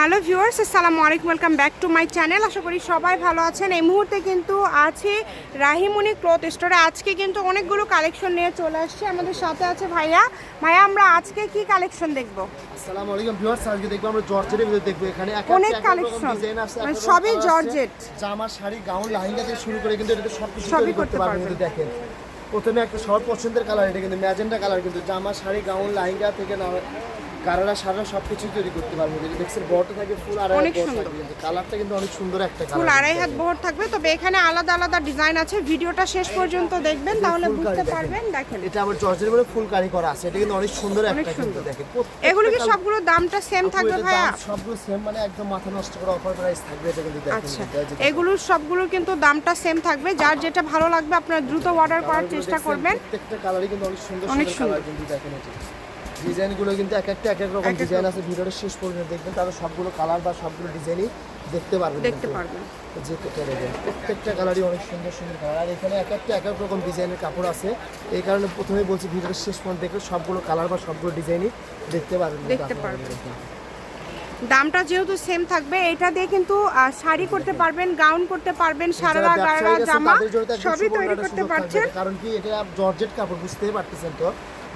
Hello viewers আসসালামু আলাইকুম welcome back to my channel. আশা করি সবাই ভালো আছেন। এই মুহূর্তে কিন্তু আছে রাহিমণি ক্লথ স্টোরে। আজকে কিন্তু অনেকগুলো কালেকশন নিয়ে চলে আসছে। আমাদের সাথে আছে ভাইয়া। ভাইয়া আমরা আজকে কি কালেকশন দেখব? আসসালামু আলাইকুম ভিউয়ার্স আজকে দেখব আমরা জর্জেটের ভিতরে দেখব। এখানে অনেক আছে মানে সবই জর্জেট। জামা শাড়ি গাউন লেহেঙ্গা থেকে শুরু করে কিন্তু এটা সব কিছু সবই করতে পারবেন পারবেন। দেখেন। প্রথমে একটা সবার পছন্দের কালার এটা কিন্তু ম্যাজেন্টা কালার কিন্তু জামা শাড়ি গাউন লেহেঙ্গা থেকে না সারা সব কিছু তৈরি করতে দেখছেন বড়টা থাকে ফুল আড়াই অনেক সুন্দর। কালারটা কিন্তু অনেক সুন্দর একটা ফুল আড়াই হাত বহর থাকবে তবে এখানে আলাদা আলাদা ডিজাইন আছে। ভিডিওটা শেষ পর্যন্ত দেখবেন তাহলে বুঝতে পারবেন দেখেন। এটা আবার জর্জের মধ্যে ফুল কারি করা আছে। এটা কিন্তু অনেক সুন্দর একটা কিন্তু। দেখেন। এগুলো কি সবগুলো দামটা সেম থাকবে ভাইয়া? সবগুলো সেম মানে একদম মাথা নষ্ট করে অফার প্রাইস থাকবে এটা কিন্তু দেখেন আচ্ছা। এগুলোর সবগুলো কিন্তু দামটা সেম থাকবে। যার যেটা ভালো লাগবে আপনারা দ্রুত অর্ডার করার চেষ্টা করবেন। প্রত্যেকটা কালারই কিন্তু অনেক সুন্দর অনেক সুন্দর কিন্তু দেখেন এটা ডিজাইনগুলো কিন্তু এক একটা এক এক রকম ডিজাইন আছে। ভিডিওটা শেষ পর্যন্ত দেখবেন তাহলে সবগুলো কালার বা সবগুলো ডিজাইনই দেখতে পারবেন দেখতে পারবেন। যে কেটে দেবেন প্রত্যেকটা কালারই অনেক সুন্দর সুন্দর কালার। আর এখানে এক একটা এক এক রকম ডিজাইনের কাপড় আছে। এই কারণে প্রথমে বলছি ভিডিওটা শেষ পর্যন্ত দেখে সবগুলো কালার বা সবগুলো ডিজাইনই দেখতে পারবেন দেখতে পারবেন। দামটা যেহেতু সেম থাকবে এটা দিয়ে কিন্তু শাড়ি করতে পারবেন গাউন করতে পারবেন সারারা যারা গাড়া জামা সবই তৈরি করতে পারছেন। কারণ কি এটা জর্জেট কাপড় বুঝতেই পারতেছেন তো?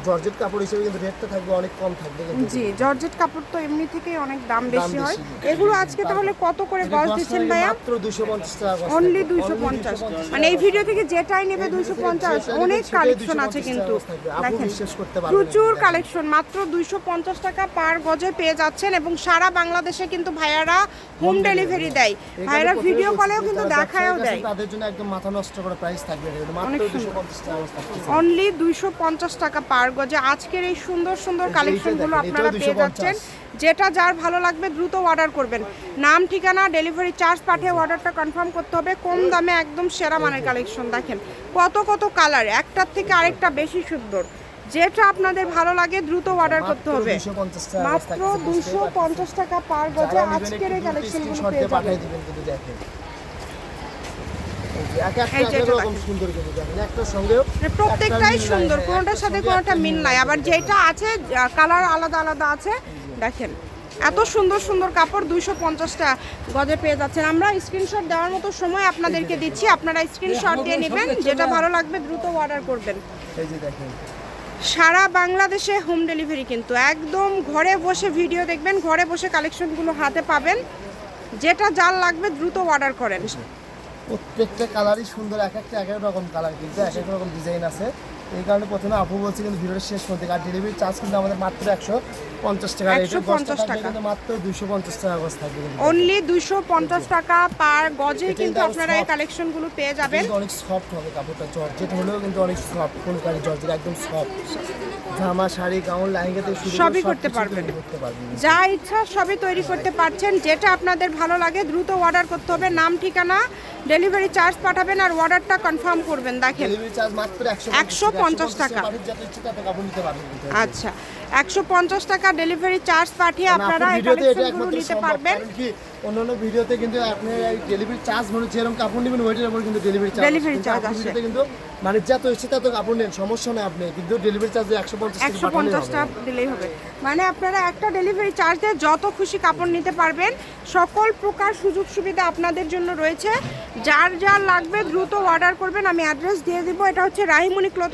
জর্জেট কাপড় হিসেবে কিন্তু রেটটা থাকবে অনেক কম থাকবে কিন্তু। জি জর্জেট কাপড় তো এমনি থেকেই অনেক দাম বেশি হয়। এগুলো আজকে তাহলে কত করে গজ দিচ্ছেন ভাইয়া? মাত্র 250 টাকা অনলি থাকবে। দুইশো Only পঞ্চাশ। 250 মানে এই ভিডিও থেকে যেটাই নেবে এই দুইশো ভিডিও থেকে পঞ্চাশ। যেটা নেবে অনেক কালেকশন আছে কিন্তু। দেখেন বিশ্বাস করতে পারবেন প্রচুর কালেকশন মাত্র দুইশো পঞ্চাশ টাকা পার গজে পেয়ে যাচ্ছেন এবং সারা বাংলাদেশে কিন্তু ভাইয়ারা হোম ডেলিভারি দেয়। ভাইয়ারা ভিডিও কলেও কিন্তু দেখায়ও দেয়। তাদের জন্য একদম মাথা নষ্ট করা প্রাইস থাকবে। মাত্র 250 টাকা অনলি দুইশো পঞ্চাশ টাকা পার গজে আজকের এই সুন্দর সুন্দর কালেকশনগুলো আপনারা পেয়ে যাচ্ছেন। যেটা যার ভালো লাগবে দ্রুত অর্ডার করবেন। নাম ঠিকানা ডেলিভারি চার্জ পাঠিয়ে অর্ডারটা কনফার্ম করতে হবে। কম দামে একদম সেরা মানের কালেকশন দেখেন। কত কত কালার একটার থেকে আরেকটা বেশি সুন্দর। যেটা আপনাদের ভালো লাগে দ্রুত অর্ডার করতে হবে। 250 টাকা গজ মাত্র দুশো পঞ্চাশ টাকা পার গজে আজকের এই কালেকশনগুলো পেয়ে যাবেন। প্রত্যেকটাই সুন্দর কোনোটার সাথে কোনোটা মিল নাই। আবার যেটা আছে কালার আলাদা আলাদা আছে দেখেন এত সুন্দর সুন্দর কাপড় দুইশো পঞ্চাশটা গজে পেয়ে যাচ্ছেন। আমরা স্ক্রিনশট দেওয়ার মতো সময় আপনাদেরকে দিচ্ছি আপনারা স্ক্রিনশট দিয়ে নেবেন যেটা ভালো লাগবে দ্রুত অর্ডার করবেন। সারা বাংলাদেশে হোম ডেলিভারি কিন্তু একদম ঘরে বসে ভিডিও দেখবেন ঘরে বসে কালেকশনগুলো হাতে পাবেন। যেটা যার লাগবে দ্রুত অর্ডার করেন। প্রত্যেকটা কালারই সুন্দর, এক একটা এক এক রকম কালার কিন্তু এক এক রকম ডিজাইন আছে। এই কারণে প্রথমে আপু বলছি কিন্তু ভিডিওটা শেষ করতে আর ডেলিভারি চার্জ কিন্তু আমাদের মাত্র একশো পঞ্চাশ টাকা একশো পঞ্চাশ টাকা। মাত্র দুশো পঞ্চাশ টাকা গজ থাকবে অনলি দুশো পঞ্চাশ টাকা পার গজে কিন্তু আপনারা এই কালেকশনগুলো পেয়ে যাবেন। অনেক সফট হবে কাপড়টা জর্জেট হলেও কিন্তু অনেক সফট কোন কারি জর্জেট একদম সফট জামা শাড়ি গাউন লেহেঙ্গা থেকে সবই করতে পারবেন। যা ইচ্ছা সবই তৈরি করতে পারছেন। যেটা আপনাদের ভালো লাগে দ্রুত অর্ডার করতে হবে। নাম ঠিকানা ডেলিভারি চার্জ পাঠাবেন আর অর্ডারটা কনফার্ম করবেন। দেখেন। ডেলিভারি চার্জ মাত্র পঞ্চাশ টাকা। আচ্ছা একশো পঞ্চাশ টাকা ডেলিভারি চার্জ পাঠিয়ে আপনারা নিতে পারবেন। অন্যান্য ভিডিওতে কিন্তু আপনি ডেলিভারি চার্জ মানে যেরকম কাপড় নেবেন ওইটার উপর কিন্তু ডেলিভারি ডেলিভারি চার্জ আছে। কিন্তু মানে যত ইচ্ছে তত কাপড় নেন সমস্যা নেই আপনি কিন্তু ডেলিভারি চার্জ একশো পঞ্চাশ একশো পঞ্চাশটা দিলেই হবে। মানে আপনারা একটা ডেলিভারি চার্জ দিয়ে যত খুশি কাপড় নিতে পারবেন। সকল প্রকার সুযোগ সুবিধা আপনাদের জন্য রয়েছে। যার যার লাগবে দ্রুত অর্ডার করবেন। আমি অ্যাড্রেস দিয়ে দিব। এটা হচ্ছে Rahimoni cloth